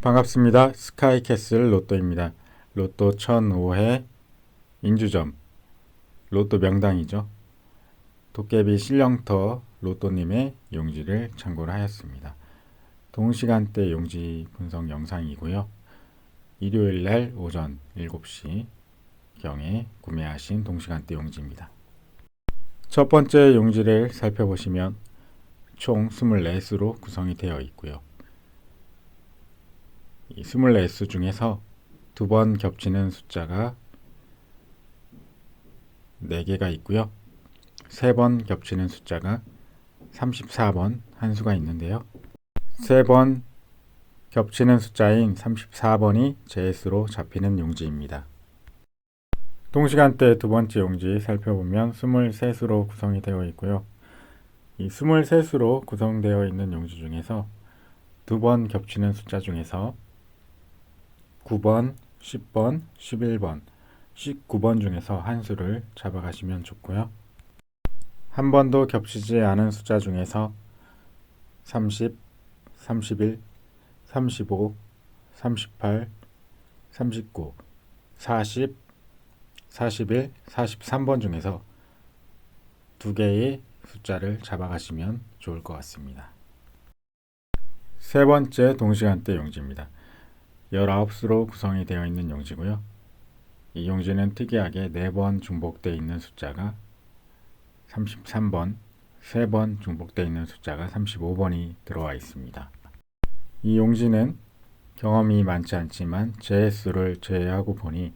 반갑습니다. 스카이캐슬 로또입니다. 로또 1005회 인주점 로또 명당이죠. 도깨비 신령터 로또님의 용지를 참고를 하였습니다. 동시간대 용지 분석 영상이고요. 일요일 날 오전 7시 경에 구매하신 동시간대 용지입니다. 첫 번째 용지를 살펴보시면 총 24수로 구성이 되어 있고요. 이 24수 중에서 두 번 겹치는 숫자가 4개가 있고요. 세 번 겹치는 숫자가 34번 한 수가 있는데요. 세 번 겹치는 숫자인 34번이 제수로 잡히는 용지입니다. 동시간대 두 번째 용지 살펴보면 23수로 구성이 되어 있고요. 이 23수로 구성되어 있는 용지 중에서 두 번 겹치는 숫자 중에서 9번, 10번, 11번, 19번 중에서 한 수를 잡아가시면 좋고요. 한 번도 겹치지 않은 숫자 중에서 30, 31, 35, 38, 39, 40, 41, 43번 중에서 두 개의 숫자를 잡아가시면 좋을 것 같습니다. 세 번째 동시간대 용지입니다. 19수로 구성이 되어 있는 용지고요. 이 용지는 특이하게 4번 중복되어 있는 숫자가 33번, 3번 중복되어 있는 숫자가 35번이 들어와 있습니다. 이 용지는 경험이 많지 않지만 제 수를 제외하고 보니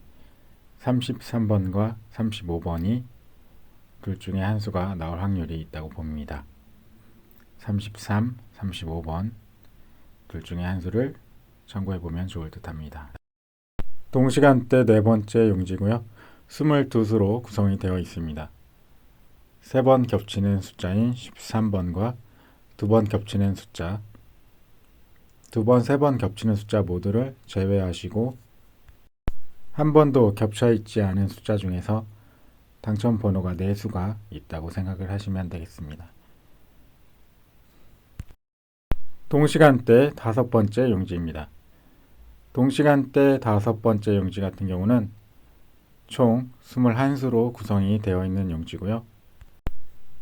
33번과 35번이 둘 중에 한 수가 나올 확률이 있다고 봅니다. 33, 35번 둘 중에 한 수를 참고해 보면 좋을 듯 합니다. 동시간대 네 번째 용지고요. 22수로 구성이 되어 있습니다. 세 번 겹치는 숫자인 13번과 두 번 겹치는 숫자, 두 번, 세 번 겹치는 숫자 모두를 제외하시고 한 번도 겹쳐 있지 않은 숫자 중에서 당첨 번호가 4수가 있다고 생각을 하시면 되겠습니다. 동시간대 다섯 번째 용지입니다. 동시간대 다섯 번째 용지 같은 경우는 총 21수로 구성이 되어 있는 용지고요.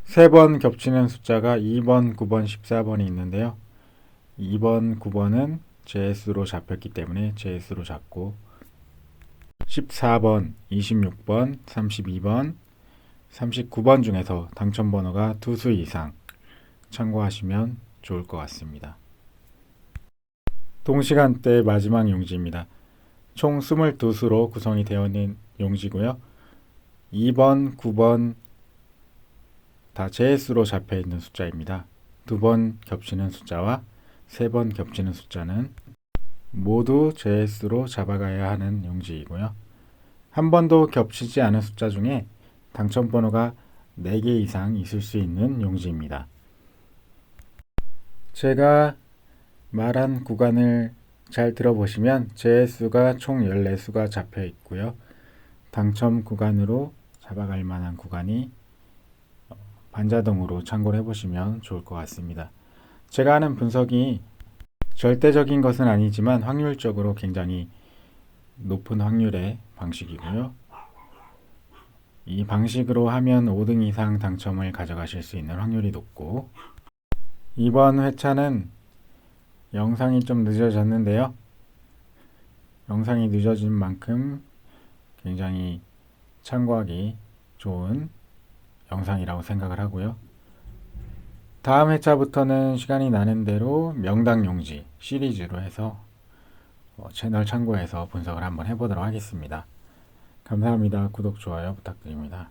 세 번 겹치는 숫자가 2번, 9번, 14번이 있는데요. 2번, 9번은 JS로 잡혔기 때문에 JS로 잡고 14번, 26번, 32번, 39번 중에서 당첨 번호가 두 수 이상 참고하시면 좋을 것 같습니다. 동시간대 마지막 용지입니다. 총 22수로 구성이 되어 있는 용지고요. 2번, 9번 다 JS로 잡혀 있는 숫자입니다. 두 번 겹치는 숫자와 세 번 겹치는 숫자는 모두 JS로 잡아가야 하는 용지이고요. 한 번도 겹치지 않은 숫자 중에 당첨 번호가 4개 이상 있을 수 있는 용지입니다. 제가 말한 구간을 잘 들어보시면 JS가 총 14수가 잡혀 있고요. 당첨 구간으로 잡아갈 만한 구간이 어, 반자동으로 참고를 해보시면 좋을 것 같습니다. 제가 하는 분석이 절대적인 것은 아니지만 확률적으로 굉장히 높은 확률의 방식이고요. 이 방식으로 하면 5등 이상 당첨을 가져가실 수 있는 확률이 높고 이번 회차는 영상이 좀 늦어졌는데요. 영상이 늦어진 만큼 굉장히 참고하기 좋은 영상이라고 생각을 하고요. 다음 회차부터는 시간이 나는 대로 명당 용지 시리즈로 해서 어, 채널 참고해서 분석을 한번 해보도록 하겠습니다. 감사합니다. 구독, 좋아요 부탁드립니다.